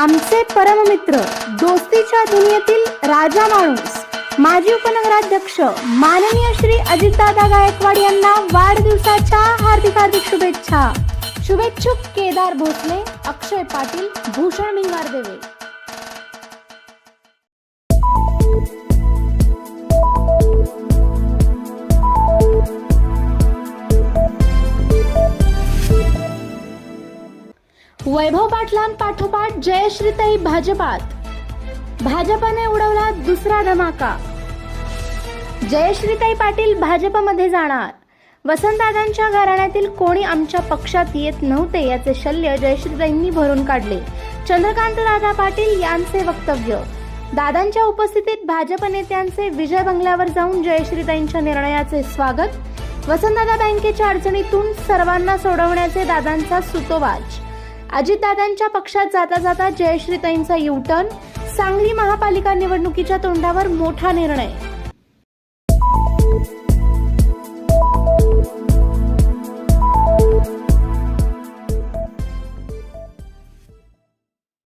आमचे परममित्र दोस्तीच्या दुनियेतील राजा माणूस माजी उपनगराध्यक्ष माननीय श्री अजितदादा गायकवाड यांना वाढदिवसाच्या हार्दिक हार्दिक शुभेच्छा. शुभेच्छुक केदार भोसले अक्षय पाटील भूषण भिंगारदेवे वैभव पाटलांपाठोपाठ जयश्रीताई भाजपात. भाजपाने उडवला दुसरा धमाका. जयश्रीताई पाटील भाजपमध्ये जाणार. वसंतदादांच्या घराण्यातील कोणी आमच्या पक्षात येत नव्हते याचे शल्य जयश्रीताईंनी भरून काढले. चंद्रकांत दादा पाटील यांचे वक्तव्य. दादांच्या उपस्थितीत भाजप नेत्यांचे विजय बंगल्यावर जाऊन जयश्रीताईंच्या निर्णयाचे स्वागत. वसंतदादा बँकेच्या अडचणीतून सर्वांना सोडवण्याचे दादांचा सुतोवाच. अजितदादांच्या पक्षात जाता जाता जयश्रीताईंचा युटर्न सांगली महापालिका निवडणुकीच्या तोंडावर मोठा निर्णय.